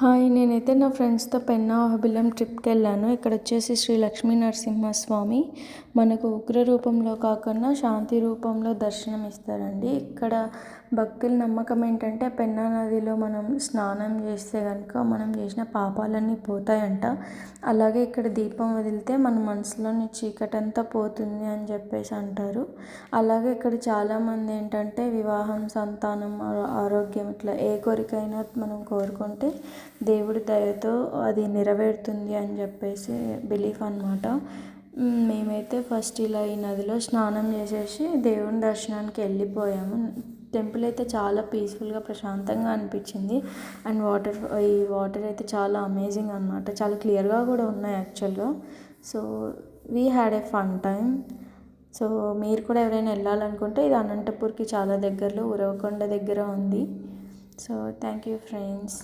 Hi నేనైతే నా ఫ్రెండ్స్తో పెన్నాహబిలం ట్రిప్కి వెళ్ళాను ఇక్కడ వచ్చేసి శ్రీ లక్ష్మీ నరసింహస్వామి మనకు ఉగ్ర రూపంలో కాకుండా శాంతి రూపంలో దర్శనం ఇస్తారండి. ఇక్కడ భక్తుల నమ్మకం ఏంటంటే పెన్నా నదిలో మనం స్నానం చేస్తే కనుక మనం చేసిన పాపాలన్నీ పోతాయంట. అలాగే ఇక్కడ దీపం వదిలితే మన మనసులోని చీకటంతా పోతుంది అని చెప్పేసి అంటారు. అలాగే ఇక్కడ చాలామంది ఏంటంటే వివాహం సంతానం ఆరోగ్యం ఇట్లా ఏ కోరికైనా మనం కోరుకుంటే దేవుడి దయతో అది నెరవేరుతుంది అని చెప్పేసి బిలీఫ్ అనమాట మేమైతే ఫస్ట్ ఇలా ఈ నదిలో స్నానం చేసేసి దేవుని దర్శనానికి వెళ్ళిపోయాము. టెంపుల్ అయితే చాలా పీస్ఫుల్గా ప్రశాంతంగా అనిపించింది. అండ్ వాటర్ ఈ వాటర్ అయితే చాలా అమేజింగ్ అనమాట చాలా క్లియర్గా కూడా ఉన్నాయి యాక్చువల్గా. So we had a fun time so మీరు కూడా ఎవరైనా వెళ్ళాలనుకుంటే ఇది అనంతపూర్కి చాలా దగ్గరలో ఉరవకొండ దగ్గర ఉంది. So thank you friends